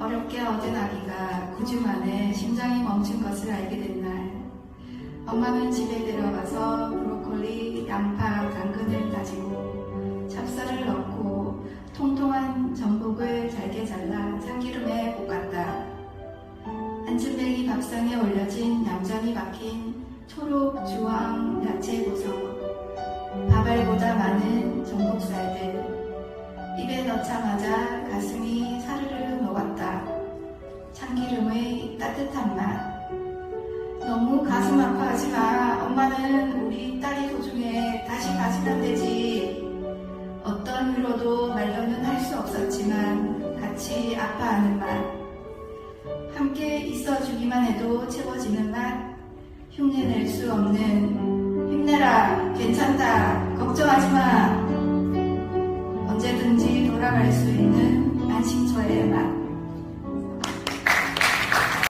어렵게 얻은 아기가 9주 만에 심장이 멈춘 것을 알게 된 날, 엄마는 집에 들어가서 브로콜리, 양파, 당근을 다지고 찹쌀을 넣고 통통한 전복을 잘게 잘라 참기름에 볶았다. 한쯤뱅이 밥상에 올려진 얌전히 박힌 초록, 주황, 야채 고성, 밥알보다 많은 전복살들, 입에 넣자마자 가슴이. 참기름의 따뜻한 맛. 너무 가슴 아파하지 마. 엄마는 우리 딸이 소중해. 다시 가지면 되지. 어떤 위로도 말로는 할 수 없었지만 같이 아파하는 맛. 함께 있어주기만 해도 채워지는 맛. 흉내낼 수 없는 힘내라. 괜찮다. 걱정하지 마. 언제든지 돌아갈 수 있는 안심처의 맛.